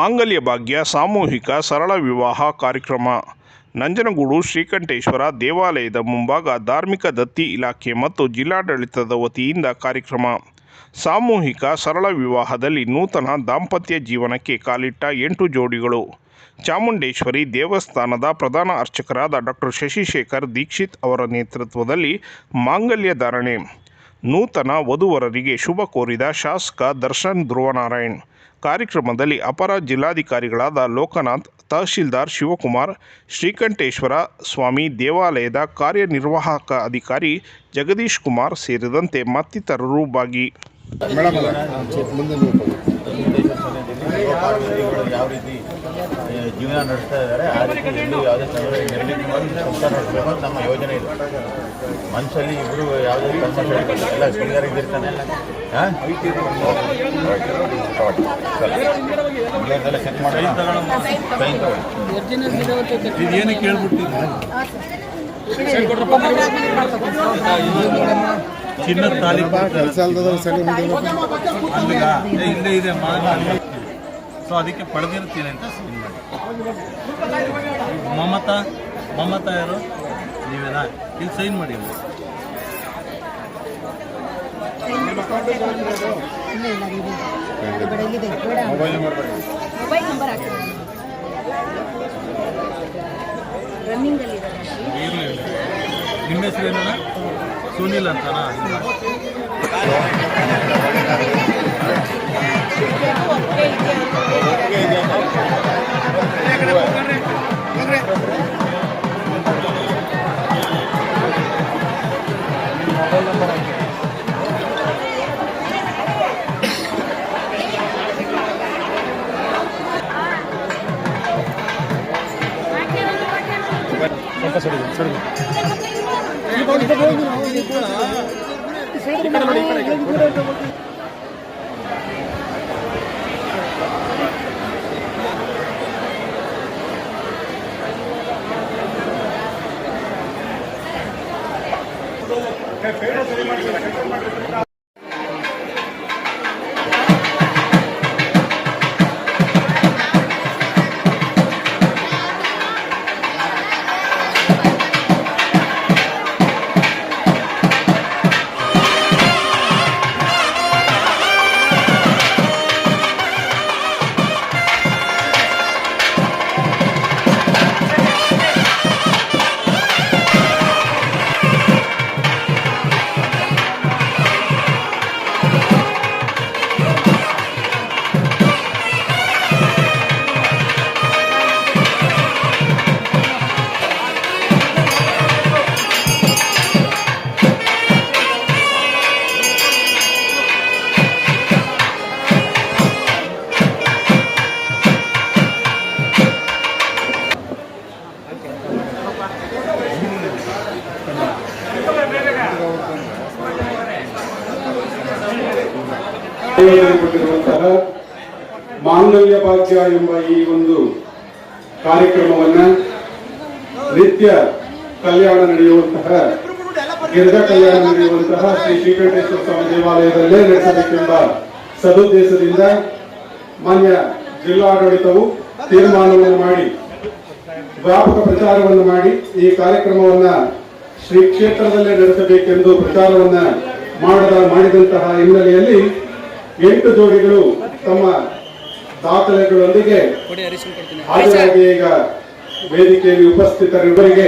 ಮಾಂಗಲ್ಯ ಭಾಗ್ಯ, ಸಾಮೂಹಿಕ, ಸರಳ ವಿವಾಹ ಕಾರ್ಯಕ್ರಮ. ನಂಜನಗೂಡು ಶ್ರೀಕಂಠೇಶ್ವರ ದೇವಾಲಯದ ಮುಂಭಾಗ ಧಾರ್ಮಿಕ ದತ್ತಿ ಇಲಾಖೆ ಮತ್ತು ಜಿಲ್ಲಾಡಳಿತದ ವತಿಯಿಂದ ಕಾರ್ಯಕ್ರಮ. ಸಾಮೂಹಿಕ, ಸರಳ ವಿವಾಹದಲ್ಲಿ ನೂತನ ದಾಂಪತ್ಯ ಜೀವನಕ್ಕೆ ಕಾಲಿಟ್ಟ ಎಂಟು ಜೋಡಿಗಳು. ಚಾಮುಂಡೇಶ್ವರಿ ದೇವಸ್ಥಾನದ ಪ್ರಧಾನ ಅರ್ಚಕರಾದ ಡಾಕ್ಟರ್ ಶಶಿಶೇಖರ್ ದೀಕ್ಷಿತ್ ಅವರ ನೇತೃತ್ವದಲ್ಲಿ ಮಾಂಗಲ್ಯ ಧಾರಣೆ. ನೂತನ ವಧುವರರಿಗೆ ಶುಭ ಕೋರಿದ ಶಾಸಕ ದರ್ಶನ್ ಧ್ರುವನಾರಾಯಣ್. ಕಾರ್ಯಕ್ರಮದಲ್ಲಿ ಅಪರ ಜಿಲ್ಲಾಧಿಕಾರಿಗಳಾದ ಲೋಕನಾಥ್, ತಹಶೀಲ್ದಾರ್ ಶಿವಕುಮಾರ್, ಶ್ರೀಕಂಠೇಶ್ವರ ಸ್ವಾಮಿ, ದೇವಾಲಯದ ಕಾರ್ಯನಿರ್ವಾಹಕ ಅಧಿಕಾರಿ ಜಗದೀಶ್ ಕುಮಾರ್ ಸೇರಿದಂತೆ ಮತ್ತಿತರರು ಭಾಗಿ. ಯಾವ ರೀತಿ ಜೀವನ ನಡೆಸ್ತಾ ಇದ್ದಾರೆ. ಆ ರೀತಿ ಎಲ್ಲೂ ಯಾವುದೇ ತೊಂದರೆ ನಿರ್ಮಿತಿ ಮಾಡಿ ಸಂಸಾರ ನಡೆಸಬೇಕು ಅಂತ ನಮ್ಮ ಯೋಜನೆ ಇದೆ. ಮನಸ್ಸಲ್ಲಿ ಇಬ್ಬರು ಯಾವುದೇ ಕನ್ಸರ್ನ್ ಎಲ್ಲ ಶೃಂಗಾರ ಇದ್ದಿರ್ತಾನೆ ಹಾಂ? ಸೆಟ್ ಮಾಡಿ ಸೈನ್ ತಗೊಳ್ಳಿ. ಇದೇನಕ್ಕೆ ಹೇಳ್ಬಿಟ್ಟಿದ್ರು ಚಿನ್ನದ ತಾಲಿ ಕೆಲಸ ಅಲ್ದದ ಸರಿ ಮುಂದೆ ಅಲ್ಲಿಗ? ಏ, ಇಲ್ಲೇ ಇದೆ ಸೊ ಅದಕ್ಕೆ ಪಡೆದಿರ್ತೀನಿ ಅಂತ ಸೈನ್ ಮಾಡಿ. ಮಮತಾ ಮಮತಾ ಯಾರು? ನೀವೇನಾ? ಇಲ್ಲಿ ಸೈನ್ ಮಾಡಿ. Mobile number. ನಿಮ್ಮ ಹೆಸರು ಏನಣ್ಣ? ಸುನಿಲ್ ಅಂತನಾ? ಕೊಟ್ಟಿರುವಂತಹ ಮಾಂಗಲ್ಯ ಭಾಗ್ಯ ಎಂಬ ಈ ಒಂದು ಕಾರ್ಯಕ್ರಮವನ್ನ ನಿತ್ಯ ಕಲ್ಯಾಣ ನಡೆಯುವಂತಹ, ಗಿರಿಜ ಕಲ್ಯಾಣ ನಡೆಯುವಂತಹ ಶ್ರೀ ಶ್ರೀಕಂಠೇಶ್ವರ ಸ್ವಾಮಿ ದೇವಾಲಯದಲ್ಲೇ ನಡೆಸಬೇಕೆಂಬ ಸದುದ್ದೇಶದಿಂದ ಮಾನ್ಯ ಜಿಲ್ಲಾಡಳಿತವು ತೀರ್ಮಾನವನ್ನು ಮಾಡಿ, ವ್ಯಾಪಕ ಪ್ರಚಾರವನ್ನು ಮಾಡಿ ಈ ಕಾರ್ಯಕ್ರಮವನ್ನ ಶ್ರೀ ಕ್ಷೇತ್ರದಲ್ಲೇ ನಡೆಸಬೇಕೆಂದು ಪ್ರಚಾರವನ್ನ ಮಾಡದ, ಮಾಡಿದಂತಹ ಹಿನ್ನೆಲೆಯಲ್ಲಿ ಎಂಟು ಜೋಡಿಗಳು ತಮ್ಮ ದಾಖಲೆಗಳೊಂದಿಗೆ ಹಾಜರಾಗಿ ಈಗ ವೇದಿಕೆಯಲ್ಲಿ ಉಪಸ್ಥಿತರಿಬ್ಬರಿಗೆ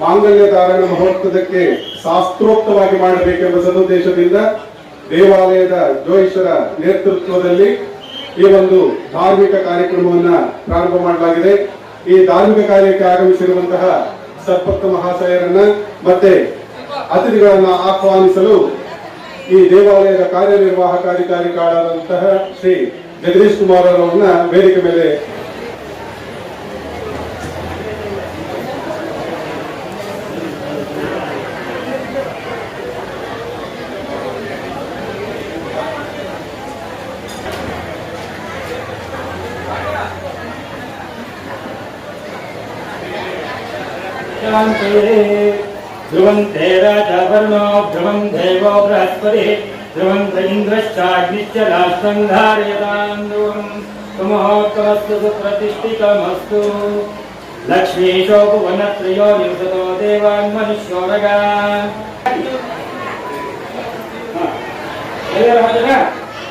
ಮಾಂಗಲ್ಯ ಧಾರಣ ಮಹೋತ್ಸವಕ್ಕೆ ಶಾಸ್ತ್ರೋಕ್ತವಾಗಿ ಮಾಡಬೇಕೆಂಬ ಸದುದ್ದೇಶದಿಂದ ದೇವಾಲಯದ ಜೋಯಿಸರ ನೇತೃತ್ವದಲ್ಲಿ ಈ ಒಂದು ಧಾರ್ಮಿಕ ಕಾರ್ಯಕ್ರಮವನ್ನ ಪ್ರಾರಂಭ ಮಾಡಲಾಗಿದೆ. ಈ ಧಾರ್ಮಿಕ ಕಾರ್ಯಕ್ಕೆ ಆಗಮಿಸಿರುವಂತಹ ಸರ್ಪತ್ತ ಮಹಾಶಯರನ್ನ ಮತ್ತೆ ಅತಿಥಿಗಳನ್ನ ಆಹ್ವಾನಿಸಲು देवालय कार्यनिर्वाहक अधिकारी श्री जगदीश कुमार वेदिक मेले ध्रुवंते ध्रुवन्नो ध्रुवं देवो बृहस्पतिः ध्रुवं च इन्द्रश्चाग्निश्च राष्ट्रं धारयतां ध्रुवं तुमहोत्तमस्तु सुप्रतिष्ठितमस्तु लक्ष्मीशोपवनत्रयो निवृतो देवान् मनुष्योरगा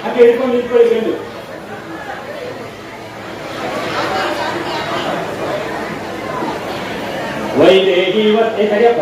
అంటే ఎడుకొని నిలిచిపోయిండు వైదేహీ వర్తి సరియప్ప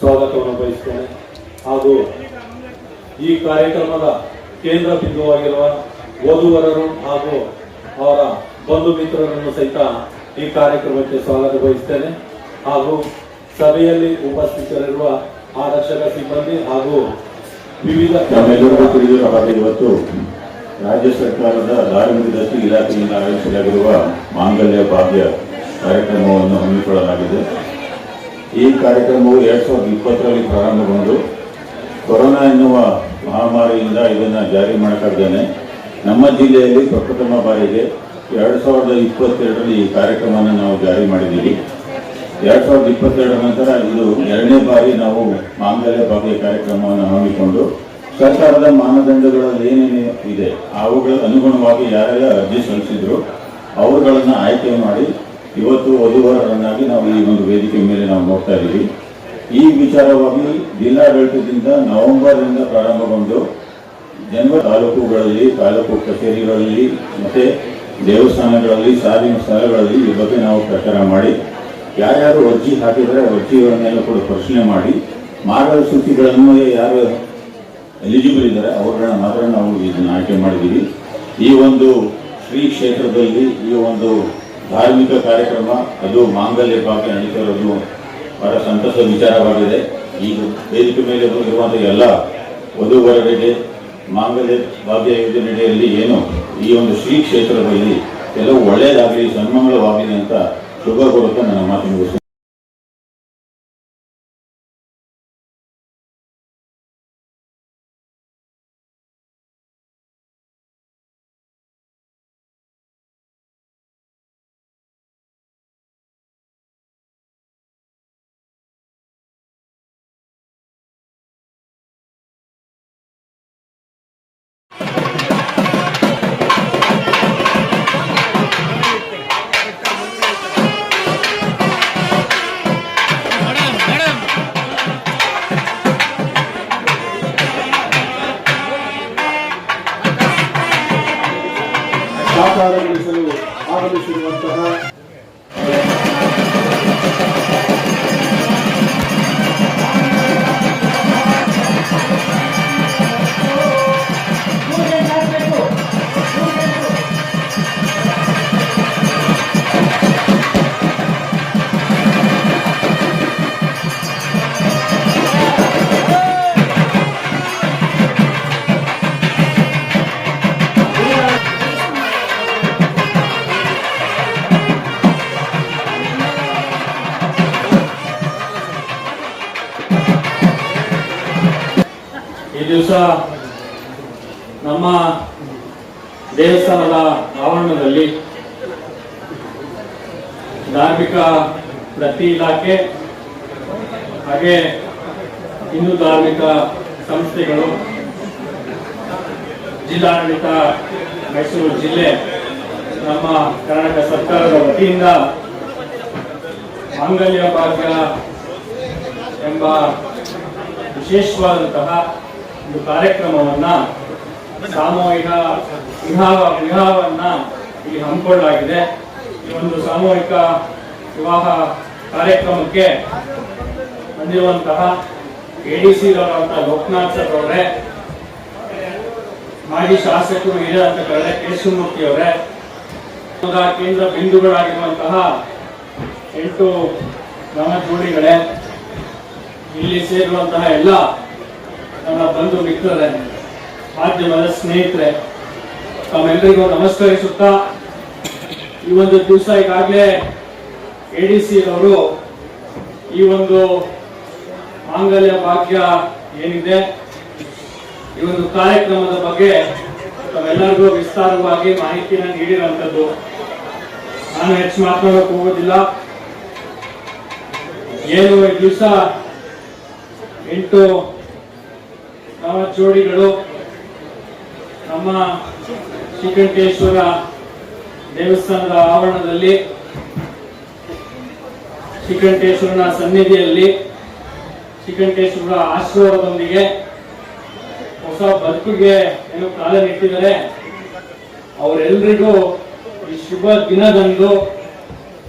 ಸ್ವಾಗತವನ್ನು ಬಯಸ್ತೇನೆ. ಹಾಗೂ ಈ ಕಾರ್ಯಕ್ರಮದ ಕೇಂದ್ರ ಬಿಂದುವಾಗಿರುವ ಓದುವರರು ಹಾಗೂ ಅವರ ಬಂಧು ಮಿತ್ರರನ್ನು ಸಹಿತ ಈ ಕಾರ್ಯಕ್ರಮಕ್ಕೆ ಸ್ವಾಗತ ಬಯಸ್ತೇನೆ. ಹಾಗೂ ಸಭೆಯಲ್ಲಿ ಉಪಸ್ಥಿತರಿರುವ ಆರಕ್ಷಕ ಸಿಬ್ಬಂದಿ ಹಾಗೂ ವಿವಿಧ ಇವತ್ತು ರಾಜ್ಯ ಸರ್ಕಾರದ ಧಾರ್ಮಿಕ ದತ್ತಿ ಇಲಾಖೆಯಿಂದ ಆಯೋಜಿಸಲಾಗಿರುವ ಮಾಂಗಲ್ಯ ಭಾಗ್ಯ ಕಾರ್ಯಕ್ರಮವನ್ನು ಹಮ್ಮಿಕೊಳ್ಳಲಾಗಿದೆ. ಈ ಕಾರ್ಯಕ್ರಮವು ಎರಡ್ ಸಾವಿರದ ಇಪ್ಪತ್ತರಲ್ಲಿ ಪ್ರಾರಂಭಗೊಂಡು ಕೊರೋನಾ ಎನ್ನುವ ಮಹಾಮಾರಿಯಿಂದ ಇದನ್ನು ಜಾರಿ ಮಾಡೋಕ್ಕಾಗ್ದೇನೆ ನಮ್ಮ ಜಿಲ್ಲೆಯಲ್ಲಿ ಪ್ರಪ್ರಥಮ ಬಾರಿಗೆ ಎರಡು ಸಾವಿರದ ಇಪ್ಪತ್ತೆರಡರಲ್ಲಿ ಈ ಕಾರ್ಯಕ್ರಮವನ್ನು ನಾವು ಜಾರಿ ಮಾಡಿದ್ದೀವಿ. ಎರಡು ಸಾವಿರದ ಇಪ್ಪತ್ತೆರಡರ ನಂತರ ಇದು ಎರಡನೇ ಬಾರಿ ನಾವು ಮಾಂಗಲ್ಯ ಭಾಗ್ಯ ಕಾರ್ಯಕ್ರಮವನ್ನು ಹಮ್ಮಿಕೊಂಡು ಸರ್ಕಾರದ ಮಾನದಂಡಗಳಲ್ಲಿ ಏನೇನು ಇದೆ, ಅವುಗಳ ಅನುಗುಣವಾಗಿ ಯಾರೆಲ್ಲ ಅರ್ಜಿ ಸಲ್ಲಿಸಿದ್ರು ಅವುಗಳನ್ನು ಆಯ್ಕೆ ಮಾಡಿ ಇವತ್ತು ವಧುವರರನ್ನಾಗಿ ನಾವು ಈ ಒಂದು ವೇದಿಕೆ ಮೇಲೆ ನಾವು ನೋಡ್ತಾ ಇದ್ದೀವಿ. ಈ ವಿಚಾರವಾಗಿ ಜಿಲ್ಲಾಡಳಿತದಿಂದ ನವೆಂಬರ್ನಿಂದ ಪ್ರಾರಂಭಗೊಂಡು ಜನ್ಮ ತಾಲೂಕುಗಳಲ್ಲಿ, ತಾಲೂಕು ಕಚೇರಿಗಳಲ್ಲಿ, ಮತ್ತೆ ದೇವಸ್ಥಾನಗಳಲ್ಲಿ ಸಾರಿನ ಸ್ಥಳಗಳಲ್ಲಿ ಈ ಬಗ್ಗೆ ನಾವು ಪ್ರಚಾರ ಮಾಡಿ, ಯಾರ್ಯಾರು ಅರ್ಜಿ ಹಾಕಿದರೆ ಅರ್ಜಿಗಳನ್ನೆಲ್ಲ ಕೂಡ ಪ್ರಶ್ನೆ ಮಾಡಿ, ಮಾರ್ಗಸೂಚಿಗಳನ್ನು ಯಾರು ಎಲಿಜಿಬಲ್ ಇದ್ದಾರೆ ಅವರನ್ನ ಮಾತ್ರ ನಾವು ಇದನ್ನು ಆಯ್ಕೆ ಮಾಡಿದ್ದೀವಿ. ಈ ಒಂದು ಶ್ರೀ ಕ್ಷೇತ್ರದಲ್ಲಿ ಈ ಒಂದು ಧಾರ್ಮಿಕ ಕಾರ್ಯಕ್ರಮ, ಅದು ಮಾಂಗಲ್ಯ ಭಾಗ್ಯ ಇರೋದು ಬಹಳ ಸಂತಸ ವಿಚಾರವಾಗಿದೆ. ಈ ವೇದಿಕೆ ಮೇಲೆ ಇರುವಂತಹ ಎಲ್ಲ ವಧುವರರಿಗೆ ಮಾಂಗಲ್ಯ ಭಾಗ್ಯ ಯೋಜನೆಯಲ್ಲಿ ಏನು, ಈ ಒಂದು ಶ್ರೀ ಕ್ಷೇತ್ರದಲ್ಲಿ ಕೆಲವು ಒಳ್ಳೆಯದಾಗಲಿ, ಸನ್ಮಂಗಳವಾಗಲಿ ಅಂತ ಶುಭ ಕೊಡುತ್ತಾ ನನ್ನ ಮಾತು ಮುಗಿಸ್ತೇನೆ. ಈ ದಿವಸ ನಮ್ಮ ದೇವಸ್ಥಾನದ ಆವರಣದಲ್ಲಿ ಧಾರ್ಮಿಕ ಪ್ರತಿ ಇಲಾಖೆ ಹಾಗೆ ಹಿಂದೂ ಧಾರ್ಮಿಕ ಸಂಸ್ಥೆಗಳು, ಜಿಲ್ಲಾಡಳಿತ, ಮೈಸೂರು ಜಿಲ್ಲೆ, ನಮ್ಮ ಕರ್ನಾಟಕ ಸರ್ಕಾರದ ವತಿಯಿಂದ ಮಾಂಗಲ್ಯ ಭಾಗ್ಯ ಎಂಬ ವಿಶೇಷವಾದಂತಹ ಒಂದು ಕಾರ್ಯಕ್ರಮವನ್ನ ಸಾಮೂಹಿಕ ವಿವಾಹ ವಿವಾಹವನ್ನು ಇಲ್ಲಿ ಹಮ್ಮಿಕೊಳ್ಳಲಾಗಿದೆ. ಈ ಒಂದು ಸಾಮೂಹಿಕ ವಿವಾಹ ಕಾರ್ಯಕ್ರಮಕ್ಕೆ ಬಂದಿರುವಂತಹ A D C Lokanath sir ಅವರೇ, ಮಾಜಿ ಶಾಸಕರು ಹಿರಿಯರಂತ ಕರೆದ ಕೇಶವಮೂರ್ತಿ ಅವರೇ, ಕೇಂದ್ರ ಬಿಂದುಗಳಾಗಿರುವಂತಹ ಎಂಟು ಗ್ರಾಮ ಜೋಡಿಗಳೇ ಇಲ್ಲಿ ಸೇರುವಂತಹ ಎಲ್ಲ ನಮ್ಮ ಬಂಧು ಮಿತ್ರರೇ, ಮಾಧ್ಯಮದ ಸ್ನೇಹಿತರೆ, ತಮ್ಮೆಲ್ಲರಿಗೂ ನಮಸ್ಕರಿಸುತ್ತಾ ಈ ಒಂದು ದಿವಸ ಈಗಾಗಲೇ ಎ ಡಿ ಸಿ ಅವರು ಈ ಒಂದು ಮಾಂಗಲ್ಯ ಭಾಗ್ಯ ಏನಿದೆ, ಈ ಒಂದು ಕಾರ್ಯಕ್ರಮದ ಬಗ್ಗೆ ತಾವೆಲ್ಲರಿಗೂ ವಿಸ್ತಾರವಾಗಿ ಮಾಹಿತಿನ ನೀಡಿರುವಂಥದ್ದು. ನಾನು ಹೆಚ್ಚು ಮಾತನಾಡೋಕೆ ಹೋಗೋದಿಲ್ಲ. ಏನು ಈ ದಿವಸ ಎಂಟು ನವ ಜೋಡಿಗಳು ನಮ್ಮ ಶ್ರೀಕಂಠೇಶ್ವರ ದೇವಸ್ಥಾನದ ಆವರಣದಲ್ಲಿ, ಶ್ರೀಕಂಠೇಶ್ವರನ ಸನ್ನಿಧಿಯಲ್ಲಿ, ಶ್ರೀಕಂಠೇಶ್ವರ ಆಶೀರ್ವಾದದೊಂದಿಗೆ ಹೊಸ ಬದುಕಿಗೆ ಏನು ಕಾಲ ನೆಟ್ಟಿದ್ದಾರೆ ಅವರೆಲ್ಲರಿಗೂ ಈ ಶುಭ ದಿನದಂದು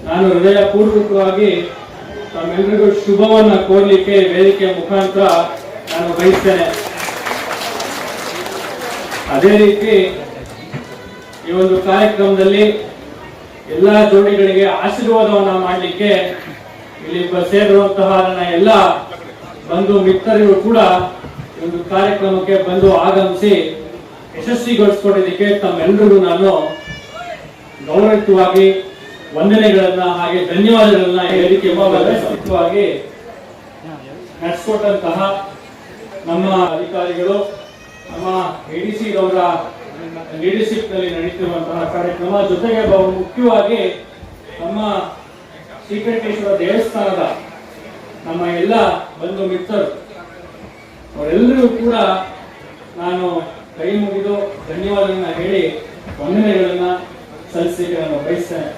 ನಾನು ಹೃದಯ ಪೂರ್ವಕವಾಗಿ ತಮ್ಮೆಲ್ಲರಿಗೂ ಶುಭವನ್ನ ಕೋರ್ಲಿಕ್ಕೆ ವೇದಿಕೆ ಮುಖಾಂತರ ನಾನು ಬಯಸ್ತೇನೆ. ಅದೇ ರೀತಿ ಈ ಒಂದು ಕಾರ್ಯಕ್ರಮದಲ್ಲಿ ಎಲ್ಲಾ ಜೋಡಿಗಳಿಗೆ ಆಶೀರ್ವಾದವನ್ನ ಮಾಡಲಿಕ್ಕೆ ಇಲ್ಲಿ ಸೇರಿರುವಂತಹ ನನ್ನ ಎಲ್ಲ ಬಂಧು ಮಿತ್ರರಿಗೂ ಕೂಡ ಈ ಒಂದು ಕಾರ್ಯಕ್ರಮಕ್ಕೆ ಬಂದು ಆಗಮಿಸಿ ಯಶಸ್ವಿಗೊಳಿಸ್ಕೊಂಡಿದ್ದಕ್ಕೆ ತಮ್ಮೆಲ್ಲರಿಗೂ ನಾನು ಗೌರವಯುತವಾಗಿ ವಂದನೆಗಳನ್ನ ಹಾಗೆ ಧನ್ಯವಾದಗಳನ್ನ ಹೇಳಿಕೆ ವ್ಯವಸ್ಥಿತವಾಗಿ ನಡೆಸಿಕೊಟ್ಟಂತಹ ನಮ್ಮ ಅಧಿಕಾರಿಗಳು, ನಮ್ಮ ಎಡಿಸಿ ಅವರ ಲೀಡರ್ಶಿಪ್ನಲ್ಲಿ ನಡೀತಿರುವಂತಹ ಕಾರ್ಯಕ್ರಮ. ಜೊತೆಗೆ ಬಹು ಮುಖ್ಯವಾಗಿ ನಮ್ಮ ಶ್ರೀಕಂಠೇಶ್ವರ ದೇವಸ್ಥಾನದ ನಮ್ಮ ಎಲ್ಲ ಬಂಧು ಮಿತ್ರರು, ಅವರೆಲ್ಲರೂ ಕೂಡ ನಾನು ಕೈ ಮುಗಿದು ಧನ್ಯವಾದಗಳನ್ನ ಹೇಳಿ ವಂದನೆಗಳನ್ನ ಸಲ್ಲಿಸಲಿಕ್ಕೆ ನಾನು ಬಯಸ್ತೇನೆ.